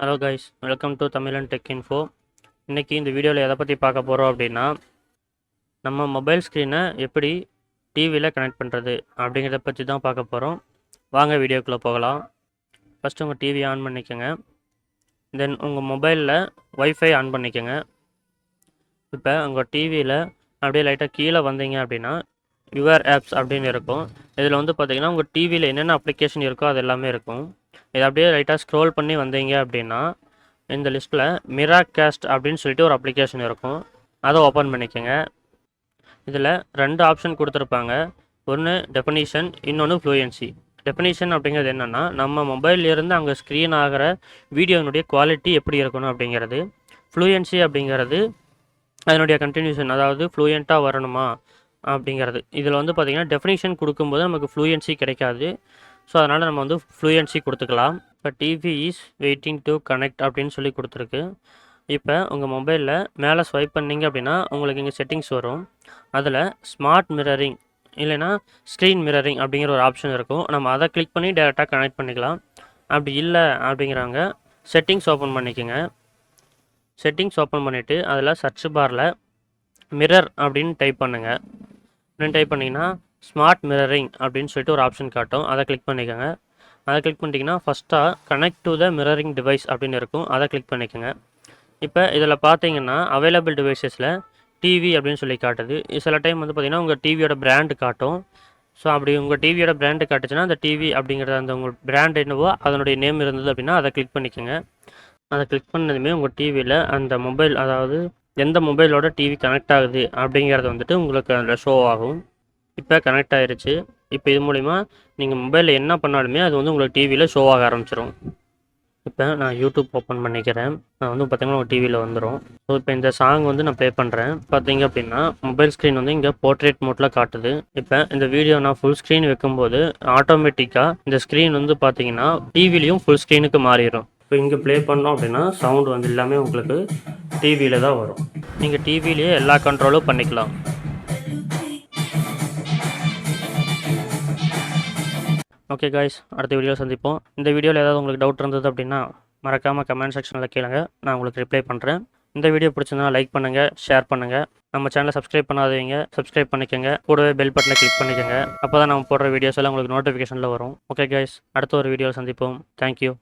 Hello guys welcome to Tamilan tech info இன்றைக்கி இந்த வீடியோவில் எதை பற்றி பார்க்க போகிறோம் அப்படின்னா நம்ம மொபைல் ஸ்க்ரீனை எப்படி டிவியில் கனெக்ட் பண்ணுறது அப்படிங்கிறத பற்றி தான் பார்க்க போகிறோம் வாங்க வீடியோக்குள்ளே போகலாம். ஃபஸ்ட்டு உங்கள் டிவி ஆன் பண்ணிக்கோங்க. தென் உங்கள் மொபைலில் ஒய்ஃபை ஆன் பண்ணிக்கோங்க. இப்போ உங்கள் டிவியில் அப்படியே லைட்டாக கீழே வந்தீங்க அப்படின்னா யுவர் ஆப்ஸ் அப்படின்னு இருக்கும். இதில் வந்து பார்த்திங்கன்னா உங்கள் டிவியில் என்னென்ன அப்ளிகேஷன் இருக்கோ அது எல்லாமே இருக்கும். இதை அப்படியே லைட்டாக ஸ்க்ரோல் பண்ணி வந்தீங்க அப்படின்னா இந்த லிஸ்ட்டில் மிராகாஸ்ட் அப்படின்னு சொல்லிட்டு ஒரு அப்ளிகேஷன் இருக்கும். அதை ஓப்பன் பண்ணிக்கோங்க. இதில் ரெண்டு ஆப்ஷன் கொடுத்துருப்பாங்க. ஒன்று டெஃபனிஷன் இன்னொன்று ஃப்ளூயன்சி டெஃபனிஷன் அப்படிங்கிறது என்னென்னா நம்ம மொபைல்லேருந்து அங்கே ஸ்க்ரீன் ஆகிற வீடியோனுடைய குவாலிட்டி எப்படி இருக்கணும் அப்படிங்கிறது. ஃப்ளூயன்சி அப்படிங்கிறது அதனுடைய கண்டினியூஷன் அதாவது ஃப்ளூயண்ட்டாக வரணுமா அப்படிங்கிறது. இதில் வந்து பார்த்திங்கன்னா டெஃபினிஷன் கொடுக்கும்போது நமக்கு ஃப்ளூயன்சி கிடைக்காது. ஸோ அதனால் நம்ம வந்து ஃப்ளூயன்சி கொடுத்துக்கலாம். இப்போ TV is waiting to connect அப்படின்னு சொல்லி கொடுத்துருக்கு. இப்போ உங்கள் மொபைலில் மேலே ஸ்வைப் பண்ணிங்க அப்படின்னா உங்களுக்கு இங்கே செட்டிங்ஸ் வரும். அதில் ஸ்மார்ட் மிரரிங் இல்லைன்னா ஸ்க்ரீன் மிரரிங் அப்படிங்கிற ஒரு ஆப்ஷன் இருக்கும். நம்ம அதை கிளிக் பண்ணி டேரெக்டாக கனெக்ட் பண்ணிக்கலாம். அப்படி இல்லை அப்படிங்கிறவங்க செட்டிங்ஸ் ஓப்பன் பண்ணிக்கோங்க. செட்டிங்ஸ் ஓப்பன் பண்ணிவிட்டு அதில் சர்ச் பாரில் மிரர் அப்படின்னு டைப் பண்ணுங்கள் அப்படின்னு டைப் பண்ணிங்கன்னா ஸ்மார்ட் மிரரிங் அப்படின்னு சொல்லிட்டு ஒரு ஆப்ஷன் காட்டும். அதை கிளிக் பண்ணிக்கோங்க. அதை கிளிக் பண்ணிட்டீங்கன்னா ஃபஸ்ட்டாக connect to the mirroring device அப்படின்னு இருக்கும். அதை கிளிக் பண்ணிக்கோங்க. இப்போ இதில் பார்த்தீங்கன்னா அவைலபிள் டிவைசஸில் டிவி அப்படின்னு சொல்லி காட்டுது. சில டைம் வந்து பார்த்திங்கன்னா உங்கள் டிவியோட பிராண்டு காட்டும். ஸோ அப்படி உங்கள் டிவியோட பிராண்டு காட்டுச்சுன்னா அந்த டிவி அப்படிங்கிறது அந்த உங்கள் பிராண்ட் என்னவோ அதனுடைய நேம் இருந்தது அப்படின்னா அதை கிளிக் பண்ணிக்கோங்க. அதை கிளிக் பண்ணதுமே உங்கள் டிவியில் அந்த மொபைல் அதாவது எந்த மொபைலோட டிவி கனெக்ட் ஆகுது அப்படிங்கிறது வந்துட்டு உங்களுக்கு அதில் ஷோ ஆகும். இப்போ கனெக்ட் ஆகிருச்சு இப்போ இது மூலிமா நீங்கள் மொபைலில் என்ன பண்ணாலுமே அது வந்து உங்களுக்கு டிவியில் ஷோ ஆக ஆரம்பிச்சிடும் இப்போ நான் யூடியூப் ஓப்பன் பண்ணிக்கிறேன். நான் வந்து பார்த்தீங்கன்னா உங்கள் டிவியில் வந்துடும் ஸோ இப்போ இந்த சாங் வந்து நான் ப்ளே பண்ணுறேன் பார்த்தீங்க அப்படின்னா மொபைல் ஸ்க்ரீன் வந்து இங்கே போர்ட்ரேட் மோட்டில் காட்டுது. இப்போ இந்த வீடியோ நான் ஃபுல் ஸ்க்ரீன் வைக்கும்போது ஆட்டோமேட்டிக்காக இந்த ஸ்க்ரீன் வந்து பார்த்தீங்கன்னா டிவிலையும் ஃபுல் ஸ்க்ரீனுக்கு மாறிடும் இப்போ இங்கே ப்ளே பண்ணோம் அப்படின்னா சவுண்ட் வந்து எல்லாமே உங்களுக்கு டிவியில் தான் வரும். நீங்கள் டிவிலேயே எல்லா கண்ட்ரோலும் பண்ணிக்கலாம். ஓகே காய்ஸ் அடுத்த வீடியோவில் சந்திப்போம். இந்த வீடியோவில் ஏதாவது உங்களுக்கு டவுட் இருந்தது அப்படின்னா மறக்காமல் கமெண்ட் செக்ஷனில் கேளுங்க. நான் உங்களுக்கு ரிப்ளை பண்ணுறேன் இந்த வீடியோ பிடிச்சிருந்தா லைக் பண்ணுங்கள் ஷேர் பண்ணுங்கள் நம்ம சேனலை சப்ஸ்கிரைப் பண்ணாதவங்க சப்ஸ்கிரைப் பண்ணிக்கோங்க. கூடவே பெல் பட்டனை கிளிக் பண்ணிக்கோங்க. அப்போ தான் நம்ம போடுற வீடியோஸ் எல்லாம் உங்களுக்கு நோட்டிஃபிகேஷனில் வரும். ஓகே கைஸ் அடுத்த ஒரு வீடியோவில் சந்திப்போம். தேங்க்யூ